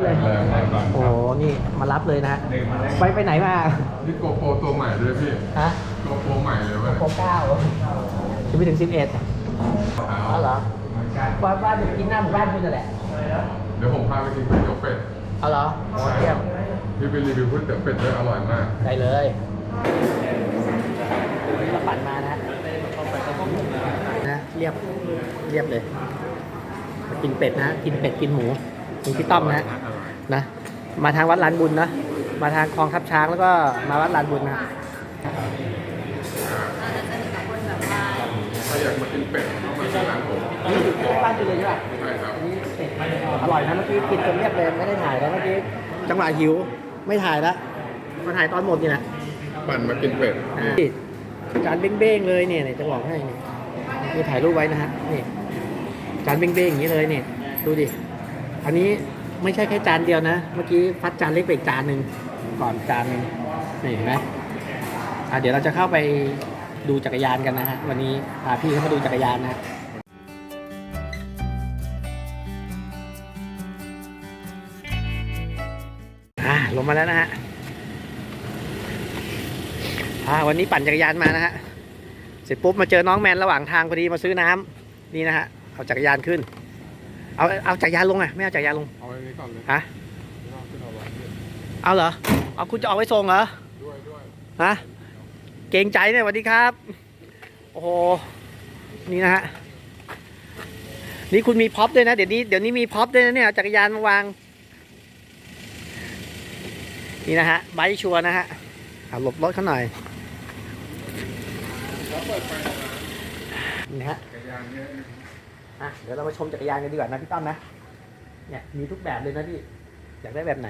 เลยแรงแรงแรงโอ้นี่มารับเลยนะฮะไปไปไหนมานี่โกโปรตัวใหม่ด้วยพี่ฮะโกโปรใหม่เลยเว้ยโปรเก้าจะไปถึงสิบเอ็ดอ๋อเหรอบ้านบ้านจะกินหน้าหมู่บ้านคุณนั่นแหละเดี๋ยวผมพาไปกินก๋วยเตี๋ยวเป็ดเอาเหรอโอ้เยี่ยมพี่ไปรีวิวก๋วยเตี๋ยวเป็ดด้วยอร่อยมากได้เลยเราปั่นมานะนะเรียบเรียบเลยมากินเป็ดนะ กินเป็ดกินหมู มีพี่ต้อมนะนะ มาทางวัดลานบุญนะ มาทางคลองทับช้างแล้วก็มาวัดลานบุญนะถ้าอยากมากินเป็ดต้องมาที่ร้านผมนี่อยู่ใกล้บ้านคุณเลยใช่ป่ะใช่ครับอันนี้เป็ดอร่อยนะเมื่อกี้กินจนเรียบเลยไม่ได้ถ่ายแล้วเมื่อกี้จังหวะหิวไม่ถ่ายแล้วมาถ่ายตอนหมดนี่แหละปั่นมากินเป็ดนี่นี่จานเบ้งๆเลยเนี่ยเนี่ยจะบอกให้นี่นี่ถ่ายรูปไว้นะฮะนี่จานเบ้งๆอย่างนี้เลยเนี่ยดูดิ อันนี้ไม่ใช่แค่จานเดียวนะ เมื่อกี้พัดจานเล็กไปอีกจานหนึ่งก่อนจานหนึ่งนี่เห็นไหมอะเดี๋ยวเราจะเข้าไปดูจักรยานกันนะฮะวันนี้พาพี่เข้ามาดูจักรยานนะฮะอ่าลงมาแล้วนะฮะอ่าวันนี้ปั่นจักรยานมานะฮะเสร็จปุ๊บมาเจอน้องแมนระหว่างทางพอดีมาซื้อน้ำนี่นะฮะเอาจักรยานขึ้น เอาเอาจักรยานลงอะไม่เอาจักรยานลงเอาไว้นี้ก่อนเลยฮะไม่ต้องขึ้นเอาไว้ด้วยเอาเหรอเอาคุณจะเอาไว้ส่งเหรอด้วยด้วยฮะเกรงใจเนี่ยสวัสดีครับ โอ้โหนี่นะฮะนี่คุณมีพ็อปด้วยนะเดี๋ยวนี้เดี๋ยวนี้มีพ็อปด้วยนะเนี่ยเอาจักรยานมาวางนี่นะฮะไบค์ชัวร์นะฮะเอาหลบรถเขาหน่อยแล้วเปิดไฟนะนี่ฮะจักรยานเนี่ยอะ เดี๋ยวเรามาชมจักรยานกันดีกว่านะพี่ต้อมนะ เนี่ยมีทุกแบบเลยนะพี่ อยากได้แบบไหน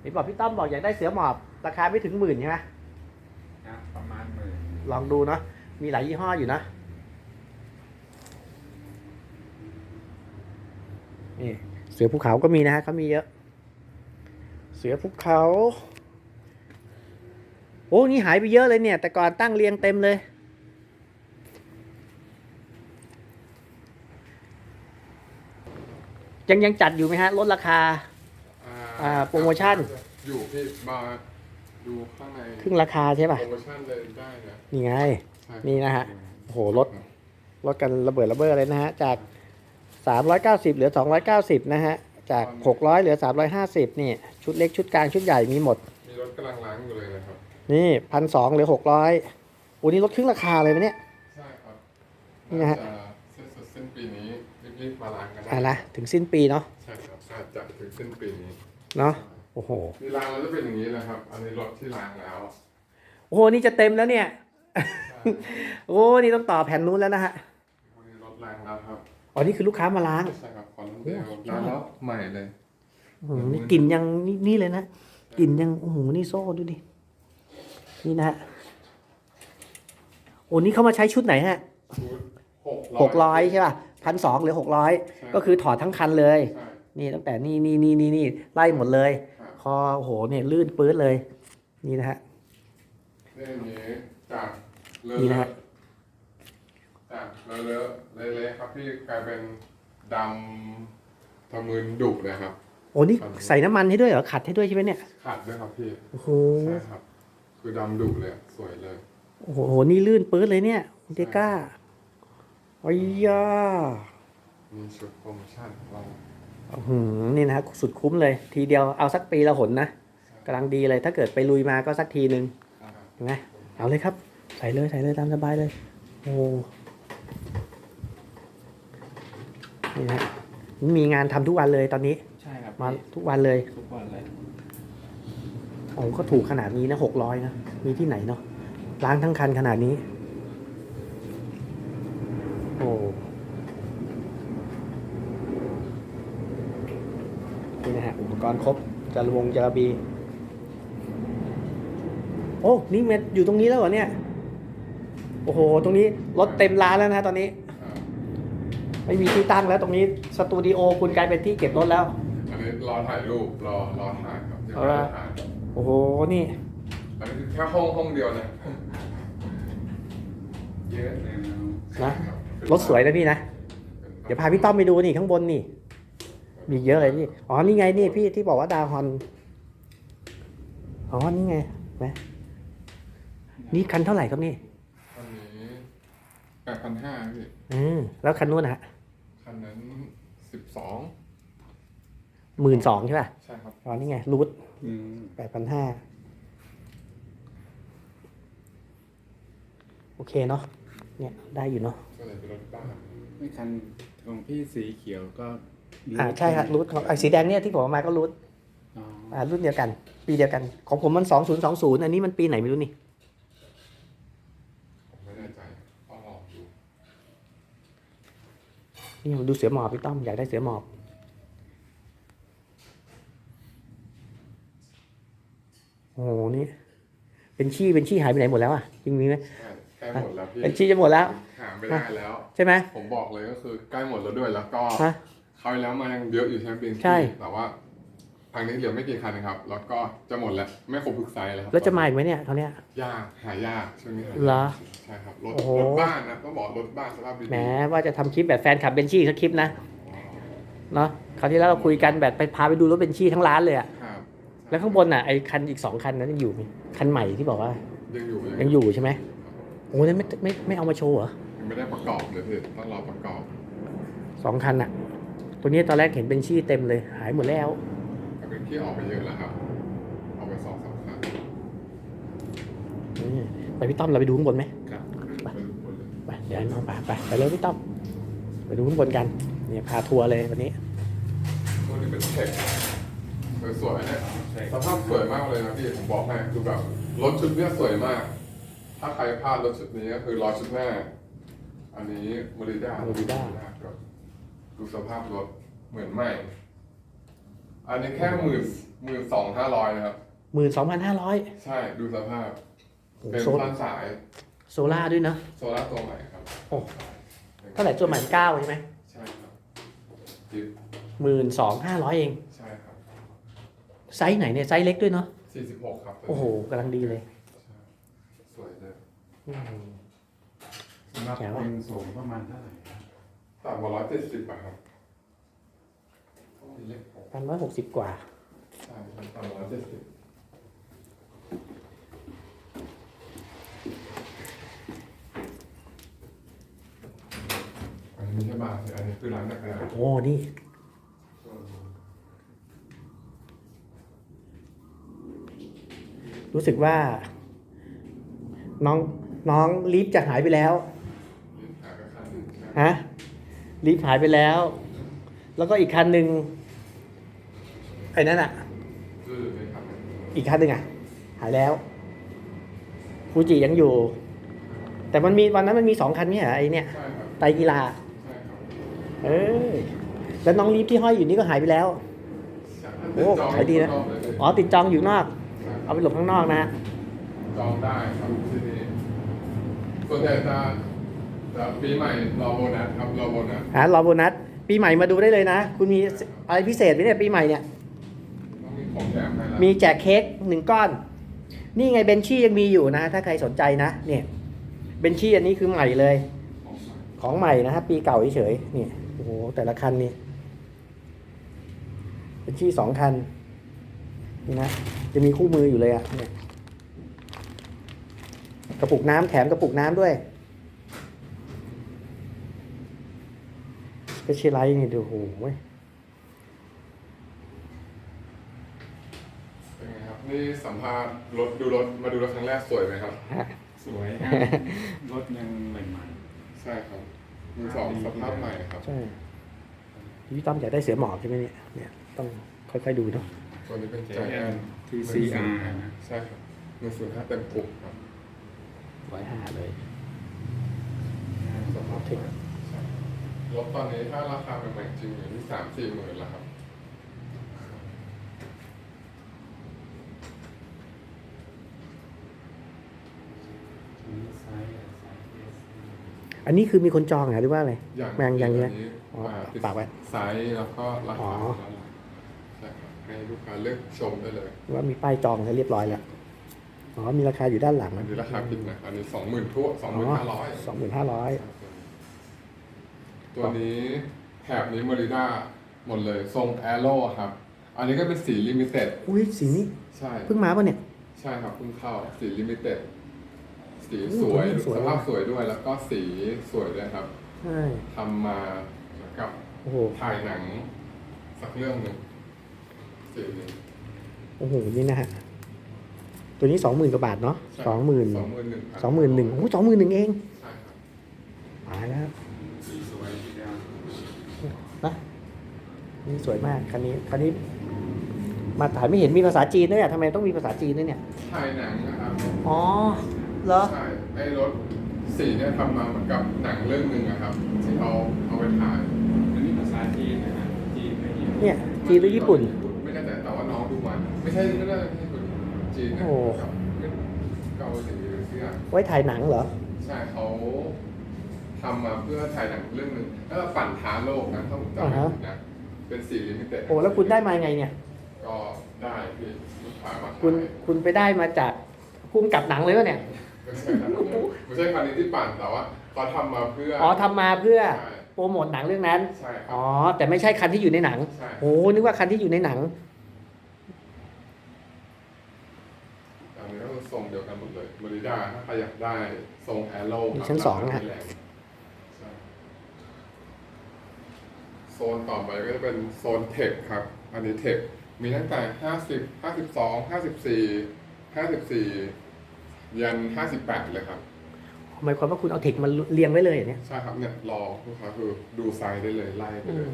เห็นบอกพี่ต้อมบอกอยากได้เสือหมอบราคาไม่ถึงหมื่นใช่ไหมนะประมาณหมื่นลองดูเนาะ มีหลายยี่ห้ออยู่นะ นี่เสือภูเขาก็มีนะฮะเขามีเยอะ เสือภูเขาโอ้นี่หายไปเยอะเลยเนี่ย แต่ก่อนตั้งเรียงเต็มเลย ยังยังจัดอยู่ไหมฮะ ลดราคา อ่าโปรโมชั่น อยู่พี่มาดูข้างในครึ่งราคาใช่ป่ะ โปรโมชั่นเลยได้นะนี่ไงใช่นี่นะฮะ โอ้โหลดลดกันระเบิดระเบ้อเลยนะฮะ จาก 390 เหลือ 290 นะฮะ จาก 600 เหลือ 350 นี่ ชุดเล็กชุดกลางชุดใหญ่มีหมด มีรถกำลังล้างอยู่เลยนะครับ นี่พันสองเหลือ600โอ้นี่ลดครึ่งราคาเลยนะเนี่ย ใช่ครับนี่นะฮะจเส้นสุดสิ้นปีนี้รีบๆมาล้างกันอะนะถึงสิ้นปีเนาะใช่ครับอาจจะถึงสิ้นปีนี้เนาะโอ้โหนี่ล้างแล้วจะเป็นอย่างนี้นะครับ อันนี้รถที่ล้างแล้วโอ้โหนี่จะเต็มแล้วเนี่ยโอ้นี่ต้องต่อแผ่นนู้นแล้วนะฮะวันนี้รถล้างแล้วครับอ๋อนี่คือลูกค้ามาล้าง ใช่ครับคอนเดลล้างแล้วใหม่เลยอื้อหือนี่กลิ่นยังนี่นี่เลยนะกลิ่นยังโอ้โหนี่โซ่ดูดิ นี่นะฮะโอ้นี่เขามาใช้ชุดไหนฮะชุดหกร้อยใช่ป่ะพันสองหรือหกร้อยก็คือถอดทั้งคันเลย ใช่นี่ตั้งแต่นี่นี่นี่นี่นี่ไล่หมดเลยครับคอโอ้โหเนี่ยลื่นปื๊ดเลย นี่นะฮะนี่อันนี้จากเลอะนี่นะฮะจากเลอะเลอะเละๆครับพี่กลายเป็นดำทะมึนดุเลยครับ โอ้นี่ใส่น้ำมันให้ด้วยเหรอขัดให้ด้วยใช่ไหมเนี่ยขาดด้วยครับพี่โอ้โหใช่ครับ คือดำดุเลยอะสวยเลย โอ้โห นี่ลื่นปื๊ดเลยเนี่ยคุณเดก้าอ้ยยามีชุดโปรโมชั่นเราอื้อหือนี่นะฮะสุดคุ้มเลย ทีเดียวเอาสักปีละหนนะกำลังดีเลยถ้าเกิดไปลุยมาก็สักทีนึงเห็นไหมเอาเลยครับ ใส่เลยใส่เลยตามสบายเลย โอ้นี่นะฮะมีงานทำทุกวันเลยตอนนี้ ใช่ครับมาทุกวันเลย ทุกวันเลย โอ้ก็ถูกขนาดนี้นะหกร้อยนะ มีที่ไหนเนาะล้างทั้งคันขนาดนี้ โอ้นี่นะฮะอุปกรณ์ครบจารวงจารบี โอ้ นี่เม็ดอยู่ตรงนี้แล้วเหรอเนี่ย โอ้โห ตรงนี้รถเต็มร้านแล้วนะตอนนี้อ่าไม่มีที่ตั้งแล้วตรงนี้สตูดิโอคุณกลายเป็นที่เก็บรถแล้ว อันนี้รอถ่ายรูป รอรอถ่ายครับยังเอาไม่ละได้ถ่าย โอ้โห นี่ อันนี้คือแค่ห้องห้องเดียวนะ เยอะเลยนะนะครับรถสวยนะพี่นะ เดี๋ยวพาพี่ต้อมไปดูนี่ข้างบนนี่ มีเยอะเลยพี่ อ๋อ นี่ไงนี่พี่ที่บอกว่าดาวฮอน อ๋อ นี่ไงนะนี่คันเท่าไหร่ครับนี่คันนี้แปดพันห้าพี่ อืมแล้วคันนู้นนะฮะคันนั้นสิบสอง หมื่นสองใช่ป่ะใช่ครับอ๋อนี่ไงรูทอืมแปดพันห้าโอเคเนาะเนี่ยได้อยู่เนาะก็เลยเป็นรถบ้านไม่คันของพี่สีเขียวก็อ่าใช่ครับรูทของไอ้สีแดงเนี่ยที่ผมเอามาก็รูทอ๋ออ่ารุ่นเดียวกัน ปีเดียวกัน ของผมมันสองศูนย์สองศูนย์อันนี้มันปีไหนไม่รู้นี่ผมไม่แน่ใจต้องลองดูนี่ผมดูเสือหมอบพี่ต้อมอยากได้เสือหมอบ โอ้โหนี่เป็นชี้เป็นชี้หายไปไหนหมดแล้วอะจริงมีไหมใกล้หมดแล้วพี่เป็นชี้จะหมดแล้วหาไม่ได้แล้ว ใช่ไหมผมบอกเลยก็คือใกล้หมดแล้วด้วยแล้วก็ฮะคราวที่แล้วมายังเยอะอยู่ใช่ไหมปิงใช่แต่ว่าทางนี้เหลือไม่กี่คันนะครับ แล้วก็จะหมดแล้ว ไม่ครบทุกไซส์แล้วครับ แล้วจะมาอีกไหมเนี่ยเท่าเนี้ยยาก หายากช่วงนี้หายากเหรอ ใช่ครับ รถโอ้โหรถบ้านนะต้องบอกรถบ้านสภาพดีๆแหมว่าจะทำคลิปแบบแฟนขับเบนชี่สักคลิปนะ เนาะคราวที่แล้วเราคุยกันแบบไปพาไปดูรถเบนชี่ทั้งร้านเลยอะครับ แล้วข้างบนอะไอ้คันอีกสองคันนั้นยังอยู่ไหมคันใหม่ที่บอกว่า ยังอยู่ยังอยู่ใช่ไหมโอ้นั่นไม่ไม่ไม่เอามาโชว์เหรอยังไม่ได้ประกอบเลยพี่ต้องรอประกอบสองคันอะ ตัวนี้ตอนแรกเห็นเป็นชี่เต็มเลย หายหมดแล้วแต่เป็นที่ออกไปเยอะแล้วครับออกไปสองสามคันอืมไปพี่ต้อมเราไปดูข้างบนไหมครับไปดูคนเลยไปเดี๋ยวให้น้องไปไปไปเลยพี่ต้อมไปดูข้างบนกันเนี่ยพาทัวร์เลยวันนี้ตัวนี้เป็นเทค สวยๆเนี่ยสภาพสวยมากเลยนะพี่ผมบอกให้คือแบบรถชุดเนี้ยสวยมาก ถ้าใครพลาดรถชุดนี้ก็คือรอชุดหน้า อันนี้มริด้า Merida ดูสภาพรถเหมือนใหม่ อันนี้แค่หมื่นหมื่นสองห้าร้อยนะครับ หมื่นสองพันห้าร้อยใช่ดูสภาพ เป็นโซพันสาย โซล่าด้วยเนอะโซล่าร์ตัวใหม่ครับโอ้ เท่าไหร่ตัวใหม่เก้าใช่ไหมใช่ครับจิ๊บหมื่นสองห้าร้อยเองใช่ครับ ไซส์ไหนเนี่ยไซส์เล็กด้วยเนาะสี่สิบหกครับโอ้โหกำลังดีเลยสวยเลยอืม สำหรับแจ๋วคอะนสูงประมาณเท่าไหร่ครับต่ำกว่าร้อยเจ็ดสิบอะครับเล็กพันร้อยหกสิบกว่า ใช่ต่ำกว่าร้อยเจ็ดสิบอันนี้ไม่ใช่บาร์สิอันนี้คือร้านจักรยานโอ้นี่ รู้สึกว่า น้องน้องลิฟจะหายไปแล้วฮะลิฟหายไปแล้ว แล้วก็อีกคันหนึ่งไอ้นั่นอะอีกคันหนึ่งอะหายแล้วฟูจิยังอยู่ แต่มันมีวันนั้นมันมีสองคันนี่ยไอ้เนี่ยไตกีฬาเออแล้วน้องลิฟที่ห้อยอยู่นี่ก็หายไปแล้วโอ้ขายดีนะ อ๋อติดจองอยู่นอก เอาไปหลบข้างนอกนะฮะจองได้ครับที่นี่ส่วนใหญ่จะจะปีใหม่รอโบนัสครับรอโบนัสหารอโบนัสปีใหม่มาดูได้เลยนะ คุณมีอะไรพิเศษไหมเนี่ยปีใหม่เนี่ย ต้องมีของแถมให้แล้วมีแจกเค้กหนึ่งก้อน นี่ไงเบนชี่ยังมีอยู่นะ ถ้าใครสนใจนะ เนี่ย เบนชี่อันนี้คือใหม่เลย ของใหม่ของใหม่นะครับปีเก่าเฉยๆนี่โอ้โหแต่ละคันนี่เบนชี่สองคันนี่นะ จะมีคู่มืออยู่เลยอะเนี่ยกระปุกน้ำแถมกระปุกน้ำด้วยก็ชิไลท์นี่ดูโอ้โหเป็นไงครับนี่สัมภาษณ์รถดูรถมาดูรถครั้งแรกสวยไหมครับฮะสวยครับรถยังใหม่ใช่ครับมือสองสภาพใหม่ครับ ใช่พี่ต้อมอยากได้เสือหมอบใช่ไหมเนี่ยเนี่ยต้องค่อยๆดูเนาะ ตัวนี้เป็นๆใจแอน TCR นะใช่ครับหนึ่งศูนย์ห้าเต็มปุกครับร้อยห้าเลยสภาพใหม่ใช่รถตอนนี้ถ้าราคาใหม่ๆจริงอยู่ที่สามสี่หมื่นแล้วครับมีไซส์อะไซส์ S อันนี้คือมีคนจองเหรอหรือว่าอะไรอย่างแมงยังนี้เนี่ยอ๋อติดฝากไว้ ไซส์แล้วก็ราอ๋อ คา ใช่ครับให้ลูกค้าเลือกชมได้เลยว่ามีป้ายจองให้เรียบร้อยแล้วอ๋อมีราคาอยู่ด้านหลังอันนี้ราคาผิดนะอันนี้สองหมื่นทั่วสองหมื่นห้าร้อยสองหมื่นห้าร้อยตัวนี้แถบนี้มอริด้าหมดเลยทรงแอโร่ครับ อันนี้ก็เป็นสีลิมิเต็ดอุ้ยสีนี้ใช่เพิ่งมาป่ะเนี่ย ใช่ครับเพิ่งเข้าสีลิมิเต็ดสีโอ้สวยตัวนี้สวยสภาพว่ะสวยด้วยแล้วก็สีสวยด้วยครับใช่ทำมาเหมือนกับโอ้โหถ่ายหนังสักเรื่องหนึ่ง สีนี้โอ้โห นี่นะฮะ ตัวนี้สองหมื่นกว่าบาทเนาะใช่สองหมื่นสองหมื่นหนึ่งสองหมื่นหนึ่งโอ้สองหมื่นหนึ่งเองใช่ครับตายแล้วสีสวยทีเดียวนะนี่สวยมากคันนี้คันนี้ มาถ่ายไม่เห็นมีภาษาจีนด้วยอะทำไมต้องมีภาษาจีนด้วยเนี่ยถ่ายหนังนะครับอ๋อเหรอใช่ไอ้รถสีเนี่ยทำมาเหมือนกับหนังเรื่องหนึ่งอะครับที่เขาเอาไปถ่ายอันนี้ภาษาจีนนะฮะจีนไม่เห็นเนี่ยจีนหรือญี่ปุ่น ไม่ใช่ไม่ได้ไม่ใช่คนจีนนะโอ้ ครับเกาหลีหรือเสื้อไว้ถ่ายหนังเหรอ ใช่เขาทำมาเพื่อถ่ายหนังเรื่องหนึ่งแล้วก็ปั่นท้าโลกนะต้องจำอ่าไม่ฮะ ผิดนะเป็นสีลิมิเต็ดโอ้แล้วคุณได้มาไงเนี่ย ก็ได้พี่ลูกค้ามาคุณขายคุณไปได้มาจากภูมิกับหนังเลยวะเนี่ย ไม่ใช่ครับไม่ใช่คันนี้ที่ปั่นแต่ว่าเขาทำมาเพื่ออ๋อทำมาเพื่อใช่โปรโมทหนังเรื่องนั้น ใช่ครัอ๋บอ แต่ไม่ใช่คันที่อยู่ในหนัง ใช่ โอ้นึกว่าคันที่อยู่ในหนัง อันนี้ก็คือทรงเดียวกันห มดเลยบริด้าถ้าใครอยากได้ทรงแอโร่มีชั้นสองนะฮะ โซนต่อไปก็จะเป็นโซนเทคครับ อันนี้เทค มีตั้งแต่50 52 54 54ยัน58เลยครับ หมายความว่าคุณเอาเทคมาเรียงไว้เลยเหรอเนี่ยใช่ครับเนี่ยรอลูกค้าคือดูไซส์ได้เลยไล่ไปเลย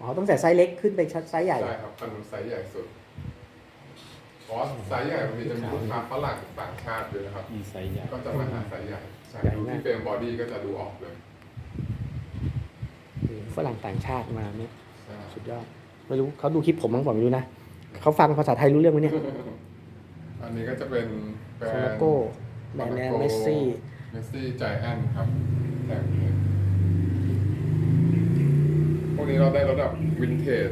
อ๋อต้องแต่ไซส์เล็กขึ้นไปไซส์ใหญ่ ใช่ครับคันนู้นไซส์ใหญ่สุด เพราะว่าไซส์ใหญ่บางทีจะมีลูกค้าฝรั่งต่างชาติด้วยนะครับ มีไซส์ใหญ่ ก็จะมาหาไซส์ใหญ่ใช่ใหญ่ดูมากที่เฟรมบอดี้ก็จะดูออกเลยฝรั่งต่างชาติมาเนี่ยใช่สุดยอดไม่รู้เขาดูคลิปผมมั้งผมไม่รู้นะเขาฟังภาษาไทยรู้เรื่องไหมเนี่ยอันนี้ก็จะเป็นแบรโซนนาด์โก้แบรนด์แนนเมสซี่ เมสซี่ใจแอนครับแต่งนี้พวกนี้เราได้รถแบบวินเทจ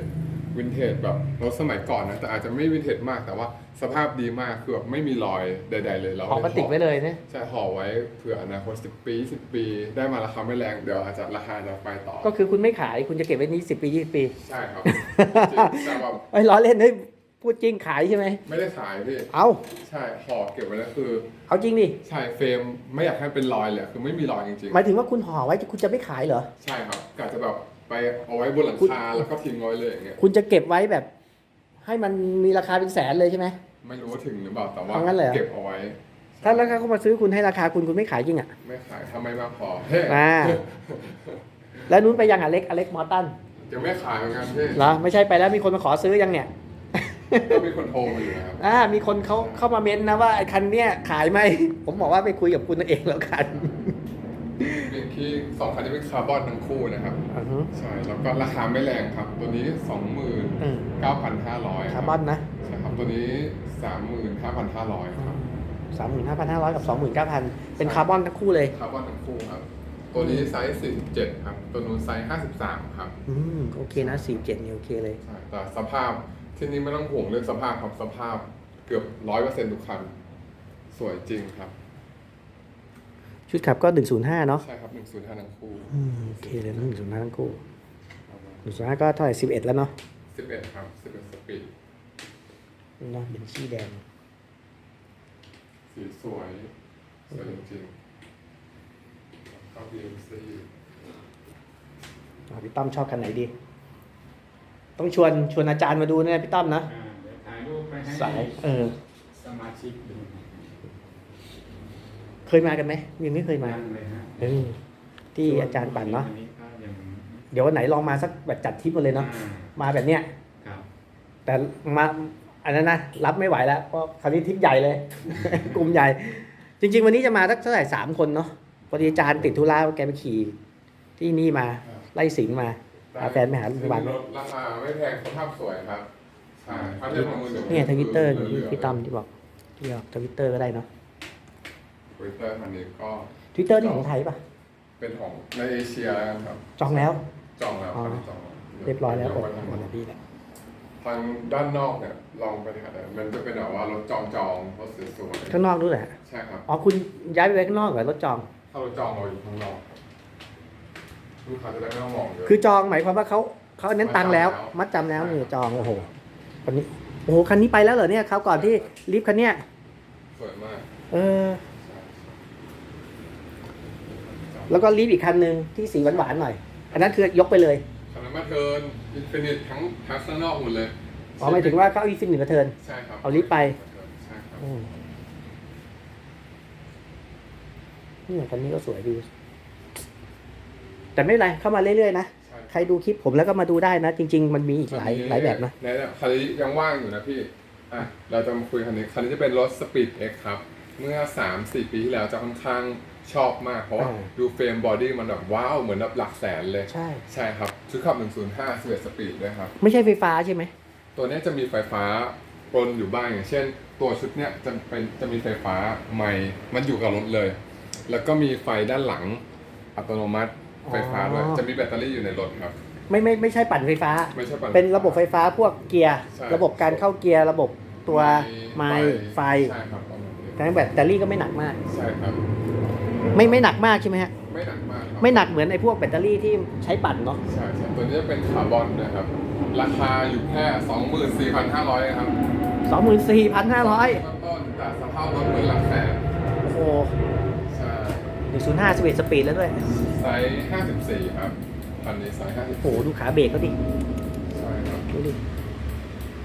วินเทจแบบรถสมัยก่อนนะแต่อาจจะไม่วินเทจมาก แต่ว่าสภาพดีมากคือแบบไม่มีรอยใด ๆ เลยเราของพลาสติกไว้เลยเนี่ยใช่ห่อไว้เผื่ออนาคต10ปี10ปี ได้มาราคาไม่แรงเดี๋ยวอาจจะราคาจะไปต่อ ก็คือคุณไม่ขายคุณจะเก็บไว้นี้สิบปียี่สิบปี ใช่ครับจริงๆแต่แบบไอ้ยล้อเล่นเฮ้ยพูดจริงขายใช่ไหมไม่ได้ขายพี่เอาใช่ห่อเก็บไว้แล้วคือ เอาจริงดิใช่เฟรมไม่อยากให้เป็นรอยเลยคือไม่มีรอยจริงหมายถึงว่าคุณห่อไว้คุณจะไม่ขายเหรอ ๆใช่ครับกะจะแบบ ไปเอาไว้บนหลังคาแล้วก็ทิ้งไว้เลยอย่างเงี้ยคุณจะเก็บไว้แบบ ให้มันมีราคาเป็นแสนเลยใช่ไหม ไม่รู้ว่าถึงหรือเปล่าแต่ว่าเอางั้นเลยเหรอ เก็บเอาไว้ ถ้าแล้วเขามาซื้อคุณให้ราคาคุณคุณไม่ขายจริงอะ ไม่ขายถ้าไม่มากพอเฮ้อ่า แล้วนู้นไปยังอเล็กอเล็กมอร์ตันจะไม่ขายเหมือนกันพี่เหรอไม่ใช่ไปแล้วมีคนมาขอซื้อยังเนี่ย ก็มีคนโทรมาอยู่นะครับอ่ามีคนเขาเข้ามาเม้นนะว่าไอ้คันเนี้ยขายไหม ผมบอกว่าไปคุยกับคุณเองแล้วกันเป็น ที่สองคันนี้เป็นคาร์บอนทั้งคู่นะครับอือฮึใช่แล้วก็ราคาไม่แรงครับ ตัวนี้สองหมื่นอืมเก้าพันห้าร้อยคาร์บอนนะใช่ครับตัวนี้สามหมื่นห้าพันห้าร้อยครับสามหมื่นห้าพันห้าร้อยกับสองหมื่นเก้าพันเป็นคาร์บอนทั้งคู่เลย คาร์บอนทั้งคู่ครับ ตัวนี้ไซส์47ครับ ตัวนู้นไซส์53ครับ อืมโอเคนะสี่เจ็ดนี่โอเคเลย ใช่แต่สภาพที่นี่ไม่ต้องห่วงเรื่องสภาพครับสภาพเกือบร้อยเปอร์เซ็นต์ทุกคัน สวยจริงครับ ชุดขับก็หนึ่งศูนย์ห้าเนาะใช่ครับ105ทั้งคู่อืมโอเคเลยนะหนึ่งศูนย์ห้าทั้งคู่หนึ่งศูนย์ห้าก็เท่าไหร่สิบเอ็ดแล้วเนาะ11ครับ11สปีดเนาะเป็นสีแดง สีสวยสวยจริงๆก็ BMC อะพี่ต้อมชอบคันไหนดี ต้องชวนชวนอาจารย์มาดูนะพี่ต้อมนะ อ่าเดี๋ยวถ่ายรูปไปให้สายเออ สมาชิกดู เคยมากันไหมยังไม่เคยมานั่งเลยฮะเออที่อาจารย์ปั่นเนาะอัก็ยังเดี๋ยววันไหนลองมาสักแบบจัดทริปมาเลยเนาะอ่มาแบบเนี้ยครับแต่มาอันนั้นนะรับไม่ไหวแล้วเพราะคราวนี้ทริปใหญ่เลย กลุ่มใหญ่ จริง ๆ วันนี้จะมาสักเท่าไหร่สามคนเนาะพอดีอาจารย์ติดธุระแกไปขี่ที่นี่มาไล่สิงห์มาพาแฟนไปหาโรงพยาบาลรถราคาไม่แพงสภาพสวยครับใช่ถ้าเทียบกับมือหนึ่งเนี่ยทวิตเตอร์หลืที่ๆพี่ต้อมที่บอกที่บอกทวิตเตอร์ก็ได้เนาะ ทวิตเตอร์คันนี้ก็ทวิตเตอร์นี่ของไทยป่ะ เป็นของในเอเชียแล้วกันครับ จองแล้ว จองแล้วอ๋อคันนี้จองแล้วเรียบร้อยแล้วเดี๋หมวดวันหมดแล้วพี่แหละทางด้านนอกเนี่ยลองไปถ่ายได้มันจะเป็นแบบว่ารถจองจองรถสวยข้างนอกด้วยแหละๆใช่ครับอ๋อคุณย้ายไปไว้ข้างนอกเหรอรถจองถ้ารถจองเราอยู่ข้างนอกลูกค้าจะได้ไม่ต้องมองเยอะคือจองหมายความว่าเขาเขาเน้นตังค์แล้ว มัมัดดจำจำแล้แล้ววนี่จองโอ้โหคันนี้โอ้โหคันนี้ไปแล้วเหรอเนี่ยคราวก่อนที่ลิฟต์คันเนี้ยสวยมาก เออ แล้วก็ลิฟต์อีกคันหนึ่งที่สีหวานๆหน่อย อันนั้นคือยกไปเลยคันนั้นมาเทิร์นอินฟินิตทั้งทั้งข้างนอกหมดเลยอ๋อหมายถึงว่าเขาเอาอีฟินหนึ่งกระเทินใช่ครับเอาลิฟต์ไป ใช่ครับอืมนี่คันนี้ก็สวยดี แต่ไม่เป็นไรเข้ามาเรื่อยๆนะ ใช่ใครดูคลิปผมแล้วก็มาดูได้นะ จริง ๆ มันมีอีกหลายหลายแบบนะในเนี่ยคันนี้ยังว่างอยู่นะพี่อะเราจะมาคุยคันนี้คันนี้จะเป็นรถ Speed X ครับ เมื่อ 3-4 ปีที่แล้วจะค่อนข้าง ชอบมาก เพราะว่าอ่าดูเฟรมบอดี้มันแบบว้าวเหมือนแบบหลักแสนเลย ใช่ ใช่ครับชุดขับ 105 11สปีดด้วยครับ ไม่ใช่ไฟฟ้าใช่ไหม ตัวเนี้ยจะมีไฟฟ้าปนอยู่บ้างอย่างเช่น ตัวชุดเนี้ยจะเป็นจะมีไฟฟ้าใหม่มันอยู่กับรถเลย แล้วก็มีไฟด้านหลังอัตโนมัติไฟฟ้าด้วยอ๋อจะมีแบตเตอรี่อยู่ในรถครับ ไม่ไม่ไม่ใช่ปั่นไฟฟ้า ไม่ใช่ปั่น เป็นระบบไฟฟ้าพวกเกียร์ใช่ระบบการเข้าเกียร์ระบบตัวไม้ไฟใช่ครับประมาณนี้แต่แบตเตอรี่ก็ไม่หนักมาก ใช่ครับ ไม่ไม่หนักมากใช่ไหมฮะ ไม่หนักมากครับไม่หนักเหมือนไอ้พวกแบตเตอรี่ที่ใช้ปั่นเนาะ ใช่ใช่ตัวนี้จะเป็นคาร์บอนนะครับ ราคาอยู่แค่ 24,500ครับสองหมื่นสี่พันห้าร้อยเริ่มต้นแต่สภาพรถเหมือนหลักแสนโอ้โหใช่หนึ่งศูนย์ห้าสิบเอ็ดสปีดแล้วด้วย ไซส์54 ครับคันนี้ไซส์โอ้โห 54ดูขาเบรกก็ดิ ใช่ครับดูดิ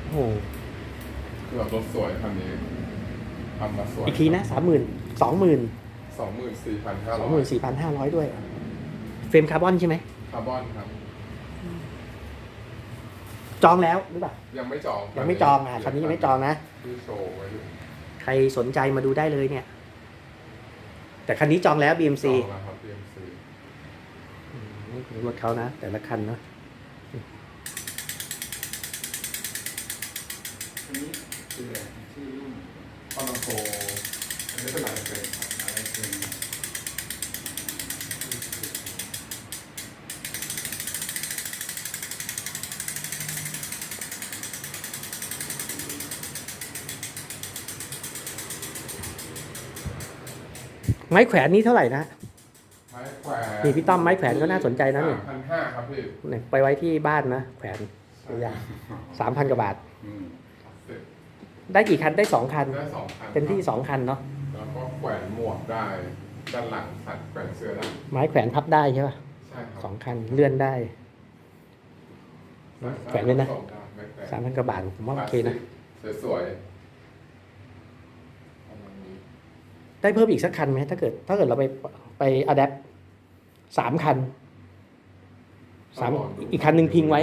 โอ้โห คือแบบรถสวยคันนี้ทำมาสวยอีกทีนะสามหมื่นสองหมื่น สองหมื่นสี่พันห้าสร้อองหมื่นยสี่พันห้าร้อยด้วย เฟรมคาร์บอนใช่ไหม คาร์บอนครับ จองแล้วหรือเปล่า ยังไม่จองยังไม่จองอะคันนี้ยังไม่จองนะ ที่โชว์ไว้อยู่ใครสนใจมาดูได้เลยเนี่ย แต่คันนี้จองแล้ว BMC จองแล้วครับ BMC อืมรถเขานะ แต่ละคันเนาะอันนี้คืออะไรชื่อรุ่นคอนโทรอันนี้เป็นลายเซ็นครับ อะไรเป็น ไม้แขวนนี้เท่าไหร่นะไม้แขวนนี่พี่ต้อมไม้แขวนก็น่าสนใจนะนี่สามพันห้าครับพี่เนี่ยไปไว้ที่บ้านนะแขวนตัวอย่างสามพันกว่าบาท อืมเสร็จได้กี่คันได้สองคัน ได้สองคันเต็มที่ครับสองคันเนาะแล้วก็แขวนหมวกได้ด้านหลังสัตว์แขวนเสื้อได้ไม้แขวนพับได้ใช่ป่ะใช่ครับสองคันเลื่อนได้ แขวนไว้นะส่งได้ไม่แขวนสามพันกว่าบาทผมว่าโอเคนะสวยๆประมาณนี้ ได้เพิ่มอีกสักคันไหมถ้าเกิดถ้าเกิดเราไปไปอัดแอปสามคันสามอีกคันหนึ่งพิงไว้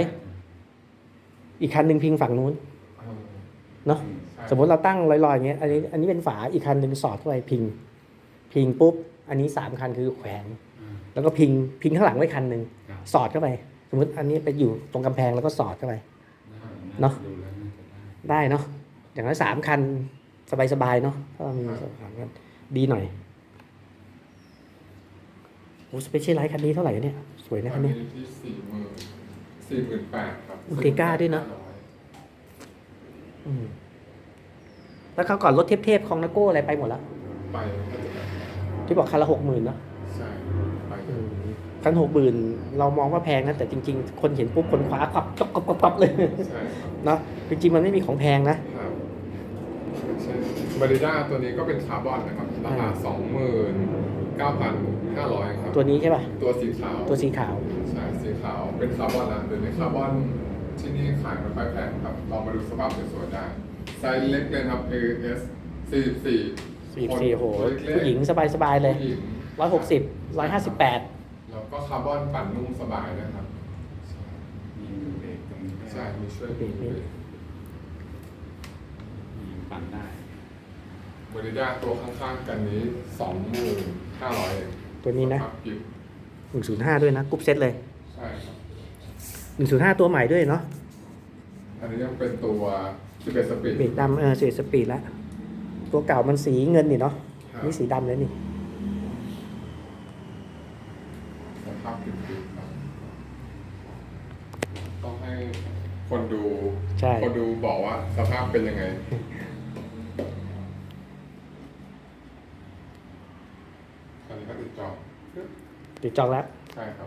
อีกคันหนึ่งพิงฝั่งนู้นเออเนาะใช่สมมติเราตั้งลอยๆอย่างเงี้ยอันนี้อันนี้เป็นฝาอีกคันหนึ่งสอดเข้าไปพิง พิงปุ๊บ อันนี้สามคันคือแขวนอืมแล้วก็พิงพิงข้างหลังไว้คันหนึ่งครับสอดเข้าไป สมมติอันนี้ไปอยู่ตรงกำแพงแล้วก็สอดเข้าไปเนอะดูแล้วน่าจะได้ได้เนาะอย่างน้อยสามคันสบายๆเนาะถ้ามีสามคัน ดีหน่อยโอ้สเปเชียลไลท์คันนี้เท่าไหร่เนี่ย สวยนะคันนี้อัที่สี่หมื่นสี่หมื่นแปดครับอุติก้าด้วยเนอะอืมแล้วเขาวก่อนรถเทพๆของนาโก้อะไรไปหมดแล้ว ไปน่าจะแบบที่บอกคันละหกหมื่นเนาะใช่ไปอืมคันหกหมื่นเรามองว่าแพงนะแต่จริง ๆ คนเห็นปุ๊บคนคว้าขับกบกบกบกบเลยใช่เนาะจริงๆมันไม่มีของแพงนะครับใช่ บริด้าตัวนี้ก็เป็นคาร์บอนนะครับราคาสองหมื่นเก้าพันห้าร้อยครับตัวนี้ใช่ป่ะ ตัวสีขาวตัวสีขาวใช่สีขาวเป็นคาร์บอนนะเดี๋ยวนี้คาร์บอนที่นี่ขายไม่ค่อยแพงครับลองมาดูสภาพสวยๆได้ไซส์เล็กเลยครับ AS 44สี่สี่โหตัวเล็กๆผู้หญิงสบายๆเลยผู้หญิงร้อยหกสิบร้อยห้าสิบแปดแล้วก็คาร์บอนปั่นนุ่มสบายนะครับมีมือเบรกตรงนี้ด้วยใช่มีช่วยเบรกนี่มีปั่นได้ บริด้าตัวข้างๆกันนี้สองหมื่นห้าร้อยเองตัวนี้นะครับกิฟหนึ่งศูนย์ห้าด้วยนะกรุ๊ปเซตเลยใช่ครับหนึ่งศูนย์ห้าตัวใหม่ด้วยเนาะอันนี้ยังเป็นตัวที่เป็นสปีดเบรกดำเออเสียสปีดแล้วตัวเก่ามันสีเงินนี่เนาะครับนี่สีดำเลยนี่สภาพกิฟครับต้องให้คนดูใช่คนดูบอกว่าสภาพเป็นยังไง อันนี้ก็ติดจอ ติดจองแล้ว ใช่ครับ